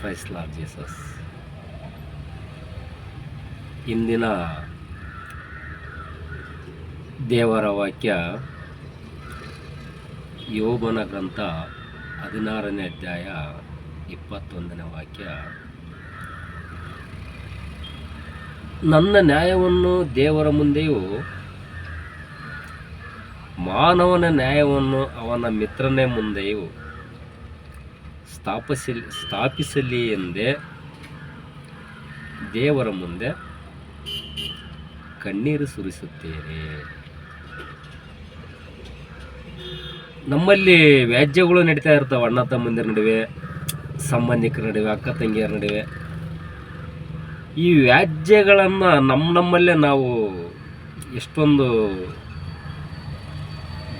Price lord Jesus ಇಂದಿನ ದೇವರ ವಾಕ್ಯ ಯೋಬನ ಗ್ರಂಥ ಹದಿನಾರನೇ ಅಧ್ಯಾಯ ಇಪ್ಪತ್ತೊಂದನೇ ವಾಕ್ಯ. ನನ್ನ ನ್ಯಾಯವನ್ನು ದೇವರ ಮುಂದೆಯೂ, ಮಾನವನ ನ್ಯಾಯವನ್ನು ಅವನ ಮಿತ್ರನೇ ಮುಂದೆಯೂ ಸ್ಥಾಪಿಸಲಿ ಸ್ಥಾಪಿಸಲಿ ಎಂದೇ ದೇವರ ಮುಂದೆ ಕಣ್ಣೀರು ಸುರಿಸುತ್ತೇನೆ. ನಮ್ಮಲ್ಲಿ ವ್ಯಾಜ್ಯಗಳು ನಡೀತಾ ಇರ್ತಾವೆ. ಅಣ್ಣ ತಮ್ಮಂದಿರ ನಡುವೆ, ಸಂಬಂಧಿಕರ ನಡುವೆ, ಅಕ್ಕ ತಂಗಿಯರ ನಡುವೆ. ಈ ವ್ಯಾಜ್ಯಗಳನ್ನು ನಮ್ಮ ನಮ್ಮಲ್ಲೇ ನಾವು ಎಷ್ಟೊಂದು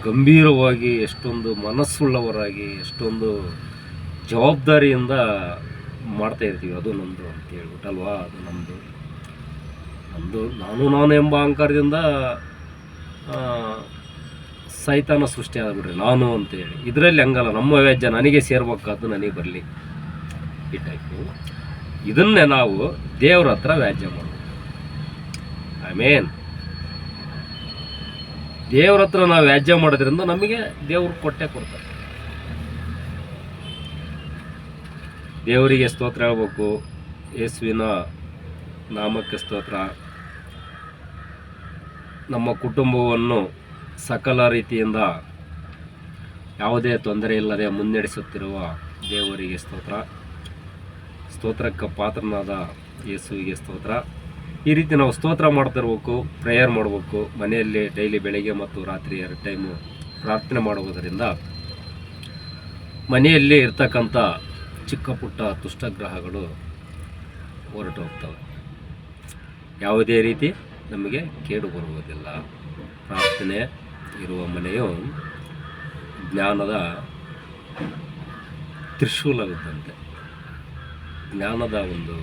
ಗಂಭೀರವಾಗಿ, ಎಷ್ಟೊಂದು ಮನಸ್ಸುಳ್ಳವರಾಗಿ, ಎಷ್ಟೊಂದು ಜವಾಬ್ದಾರಿಯಿಂದ ಮಾಡ್ತಾ ಇರ್ತೀವಿ. ಅದು ನಮ್ಮದು ಅಂತ ಹೇಳ್ಬಿಟ್ಟಲ್ವಾ ಅದು ನಮ್ಮದು ನಮ್ಮದು ನಾನು ನಾನು ಎಂಬ ಅಹಂಕಾರದಿಂದ ಸೈತಾನ ಸೃಷ್ಟಿ ಆಗ್ಬಿಡ್ರಿ ನಾನು ಅಂತೇಳಿ ಇದರಲ್ಲಿ ಹಂಗಲ್ಲ. ನಮ್ಮ ವ್ಯಾಜ್ಯ ನನಗೆ ಸೇರ್ಬೇಕಾದ್ದು ನನಗೆ ಬರಲಿ. ಈ ಟೈಪು ಇದನ್ನೇ ನಾವು ದೇವ್ರ ಹತ್ರ ವ್ಯಾಜ್ಯ ಮಾಡೋದು ಮೀನ್, ದೇವ್ರ ಹತ್ರ ನಾವು ವ್ಯಾಜ್ಯ ಮಾಡೋದ್ರಿಂದ ನಮಗೆ ದೇವ್ರು ಕೊಟ್ಟೆ ಕೊಡ್ತಾರೆ. ದೇವರಿಗೆ ಸ್ತೋತ್ರ ಹೇಳ್ಬೇಕು. ಯೇಸುವಿನ ನಾಮಕ್ಕೆ ಸ್ತೋತ್ರ. ನಮ್ಮ ಕುಟುಂಬವನ್ನು ಸಕಲ ರೀತಿಯಿಂದ ಯಾವುದೇ ತೊಂದರೆ ಇಲ್ಲದೆ ಮುನ್ನಡೆಸುತ್ತಿರುವ ದೇವರಿಗೆ ಸ್ತೋತ್ರ. ಸ್ತೋತ್ರಕ್ಕೆ ಪಾತ್ರನಾದ ಯೇಸುವಿಗೆ ಸ್ತೋತ್ರ. ಈ ರೀತಿ ನಾವು ಸ್ತೋತ್ರ ಮಾಡ್ತಿರ್ಬೇಕು, ಪ್ರೇಯರ್ ಮಾಡಬೇಕು, ಮನೆಯಲ್ಲಿ ಡೈಲಿ ಬೆಳಗ್ಗೆ ಮತ್ತು ರಾತ್ರಿ ಎರಡು ಟೈಮು ಪ್ರಾರ್ಥನೆ ಮಾಡುವುದರಿಂದ ಮನೆಯಲ್ಲಿ ಇರ್ತಕ್ಕಂಥ ಚಿಕ್ಕ ಪುಟ್ಟ ತುಷ್ಟಗ್ರಹಗಳು ಹೊರಟು ಹೋಗ್ತವೆ ಯಾವುದೇ ರೀತಿ ನಮಗೆ ಕೇಡು ಬರುವುದಿಲ್ಲ. ಪ್ರಾರ್ಥನೆ ಇರುವ ಮನೆಯು ಜ್ಞಾನದ ತ್ರಿಶೂಲವಿದ್ದಂತೆ. ಜ್ಞಾನದ ಒಂದು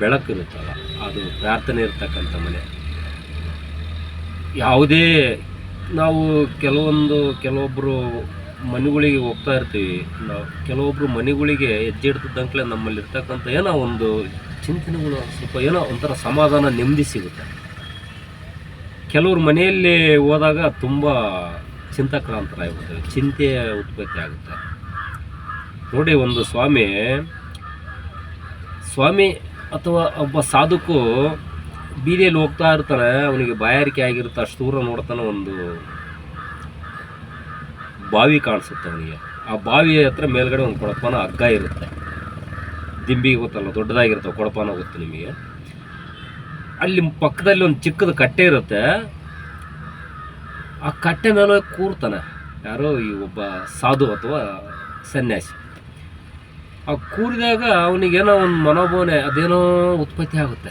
ಬೆಳಕಿರುತ್ತಲ್ಲ, ಅದು ಪ್ರಾರ್ಥನೆ ಇರ್ತಕ್ಕಂಥ ಮನೆ. ಯಾವುದೇ ನಾವು ಕೆಲವೊಂದು ಕೆಲವೊಬ್ಬರು ಮನೆಗಳಿಗೆ ಹೋಗ್ತಾ ಇರ್ತೀವಿ. ನಾವು ಕೆಲವೊಬ್ಬರು ಮನೆಗಳಿಗೆ ಹೆಜ್ಜೆ ಇಡ್ತಿದ್ದಂಕ್ಲೆ ನಮ್ಮಲ್ಲಿ ಇರ್ತಕ್ಕಂಥ ಏನೋ ಒಂದು ಚಿಂತನೆಗಳು, ಸ್ವಲ್ಪ ಏನೋ ಒಂಥರ ಸಮಾಧಾನ, ನೆಮ್ಮದಿ ಸಿಗುತ್ತೆ. ಕೆಲವ್ರ ಮನೆಯಲ್ಲಿ ಹೋದಾಗ ತುಂಬ ಚಿಂತಾಕ್ರಾಂತರಾಗ್ಬಿಡ್ತವೆ ಚಿಂತೆ ಉತ್ಪತ್ತಿ ಆಗುತ್ತೆ. ನೋಡಿ ಒಂದು ಸ್ವಾಮಿ ಸ್ವಾಮಿ ಅಥವಾ ಒಬ್ಬ ಸಾಧುಕು ಬೀದಿಯಲ್ಲಿ ಹೋಗ್ತಾ ಇರ್ತಾನೆ, ಅವನಿಗೆ ಬಾಯಾರಿಕೆ ಆಗಿರುತ್ತೆ, ಅಷ್ಟು ದೂರ ನೋಡ್ತಾನೆ ಒಂದು ಬಾವಿ ಕಾಣಿಸುತ್ತೆ ಅವನಿಗೆ. ಆ ಬಾವಿಯ ಹತ್ರ ಮೇಲ್ಗಡೆ ಒಂದು ಕೊಡಪಾನ ಹಗ್ಗ ಇರುತ್ತೆ. ದಿಂಬಿಗೆ ಗೊತ್ತಲ್ಲ, ದೊಡ್ಡದಾಗಿರುತ್ತೆ ಕೊಡಪಾನ ಗೊತ್ತು ನಿಮಗೆ. ಅಲ್ಲಿ ಪಕ್ಕದಲ್ಲಿ ಒಂದು ಚಿಕ್ಕದ ಕಟ್ಟೆ ಇರುತ್ತೆ. ಆ ಕಟ್ಟೆ ಮೇಲೆ ಕೂರ್ತಾನೆ. ಯಾರೋ ಈ ಒಬ್ಬ ಸಾಧು ಅಥವಾ ಸನ್ಯಾಸಿ. ಆ ಕೂರಿದಾಗ ಅವನಿಗೇನೋ ಒಂದು ಮನೋಭಾವನೆ, ಅದೇನೋ ಉತ್ಪತ್ತಿ ಆಗುತ್ತೆ.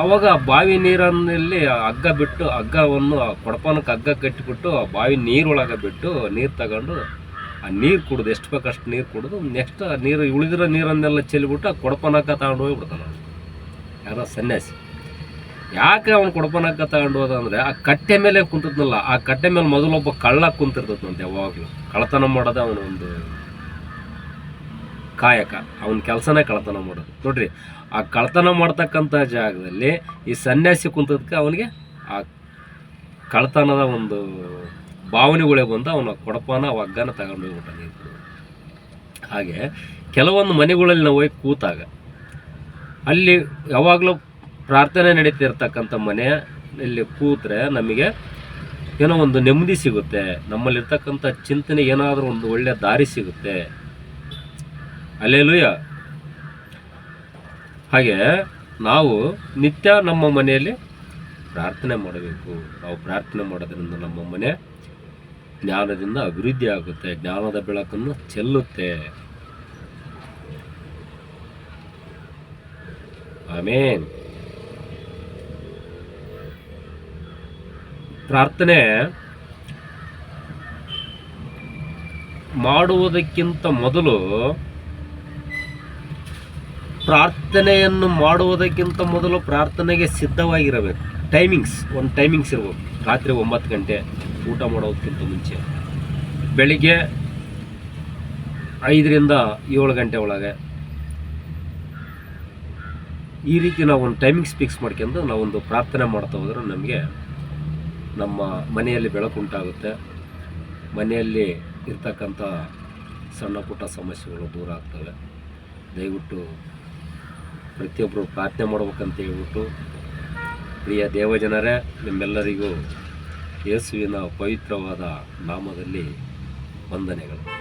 ಅವಾಗ ಬಾವಿ ನೀರಲ್ಲಿ ಆ ಹಗ್ಗ ಬಿಟ್ಟು ಹಗ್ಗವನ್ನು ಕೊಡಪಾನಕ್ಕೆ ಹಗ್ಗ ಕಟ್ಟಿಬಿಟ್ಟು ಆ ಬಾವಿ ನೀರೊಳಗೆ ಬಿಟ್ಟು ನೀರು ತಗೊಂಡು ಆ ನೀರು ಕುಡಿದು ಎಷ್ಟು ಬೇಕು ಅಷ್ಟು ನೀರು ಕುಡಿದು ನೆಕ್ಸ್ಟ್ ನೀರು ಉಳಿದಿರೋ ನೀರನ್ನೆಲ್ಲ ಚೆಲ್ಲಿಬಿಟ್ಟು ಆ ಕೊಡಪಾನಕ್ಕ ತಗೊಂಡು ಹೋಗ್ಬಿಡ್ತಾನೆ. ಯಾರೋ ಸನ್ಯಾಸಿ ಯಾಕೆ ಅವ್ನು ಕೊಡಪನಕ್ಕ ತಗೊಂಡು ಹೋದ ಅಂದರೆ ಆ ಕಟ್ಟೆ ಮೇಲೆ ಕುಂತದ್ನಲ್ಲ, ಆ ಕಟ್ಟೆ ಮೇಲೆ ಮೊದಲೊಬ್ಬ ಕಳ್ಳ ಕುಂತಿರ್ತದಂತೆ ಯಾವಾಗಲೂ ಕಳ್ಳತನ ಮಾಡೋದು ಅವನ ಒಂದು ಕಾಯಕ, ಅವನ ಕೆಲಸನೇ ಕಳ್ಳತನ ಮಾಡೋದು. ನೋಡ್ರಿ, ಆ ಕಳತನ ಮಾಡ್ತಕ್ಕಂಥ ಜಾಗದಲ್ಲಿ ಈ ಸನ್ಯಾಸಿ ಕುಂತದಕ್ಕೆ ಅವನಿಗೆ ಆ ಕಳ್ತನದ ಒಂದು ಭಾವನೆಗಳೇ ಬಂದು ಅವನ ಕೊಡಪಾನ ಹಗ್ಗನ ತಗೊಂಡು ಹೋಗ್ಬಿಟ್ಟ ಹಾಗೆ ಕೆಲವೊಂದು ಮನೆಗಳಲ್ಲಿ ನಾವು ಹೋಗಿ ಕೂತಾಗ, ಅಲ್ಲಿ ಯಾವಾಗಲೂ ಪ್ರಾರ್ಥನೆ ನಡೀತಿರ್ತಕ್ಕಂಥ ಮನೆಯಲ್ಲಿ ಕೂತ್ರೆ ನಮಗೆ ಏನೋ ಒಂದು ನೆಮ್ಮದಿ ಸಿಗುತ್ತೆ, ನಮ್ಮಲ್ಲಿರ್ತಕ್ಕಂಥ ಚಿಂತನೆ ಏನಾದರೂ ಒಂದು ಒಳ್ಳೆಯ ದಾರಿ ಸಿಗುತ್ತೆ. ಅಲ್ಲೇಲುಯ್ಯ. ಹಾಗೆ ನಾವು ನಿತ್ಯ ನಮ್ಮ ಮನೆಯಲ್ಲಿ ಪ್ರಾರ್ಥನೆ ಮಾಡಬೇಕು. ನಾವು ಪ್ರಾರ್ಥನೆ ಮಾಡೋದ್ರಿಂದ ನಮ್ಮ ಮನೆ ಜ್ಞಾನದಿಂದ ಅಭಿವೃದ್ಧಿ ಆಗುತ್ತೆ, ಜ್ಞಾನದ ಬೆಳಕನ್ನು ಚೆಲ್ಲುತ್ತೆ. ಆಮೇನ್. ಪ್ರಾರ್ಥನೆ ಮಾಡುವುದಕ್ಕಿಂತ ಮೊದಲು ಪ್ರಾರ್ಥನೆಯನ್ನು ಮಾಡುವುದಕ್ಕಿಂತ ಮೊದಲು ಪ್ರಾರ್ಥನೆಗೆ ಸಿದ್ಧವಾಗಿರಬೇಕು. ಟೈಮಿಂಗ್ಸ್ ಒಂದು ಟೈಮಿಂಗ್ಸ್ ಇರಬೇಕು ರಾತ್ರಿ ಒಂಬತ್ತು ಗಂಟೆ ಊಟ ಮಾಡೋದಕ್ಕಿಂತ ಮುಂಚೆ. ಬೆಳಿಗ್ಗೆ ಐದರಿಂದ ಏಳು ಗಂಟೆ ಒಳಗೆ ಈ ರೀತಿ ನಾವು ಒಂದು ಟೈಮಿಂಗ್ಸ್ ಫಿಕ್ಸ್ ಮಾಡ್ಕೊಂಡು ನಾವೊಂದು ಪ್ರಾರ್ಥನೆ ಮಾಡ್ತಾ ಹೋದ್ರೆ ನಮಗೆ ನಮ್ಮ ಮನೆಯಲ್ಲಿ ಬೆಳಕುಂಟಾಗುತ್ತೆ ಮನೆಯಲ್ಲಿ ಇರ್ತಕ್ಕಂಥ ಸಣ್ಣ ಪುಟ್ಟ ಸಮಸ್ಯೆಗಳು ದೂರ ಆಗ್ತವೆ. ದಯವಿಟ್ಟು ಪ್ರತಿಯೊಬ್ಬರು ಪ್ರಾರ್ಥನೆ ಮಾಡ್ಬೇಕಂತ ಹೇಳ್ಬಿಟ್ಟು ಪ್ರಿಯ ದೇವಜನರೇ ನಿಮ್ಮೆಲ್ಲರಿಗೂ ಯೇಸುವಿನ ಪವಿತ್ರವಾದ ನಾಮದಲ್ಲಿ ವಂದನೆಗಳು.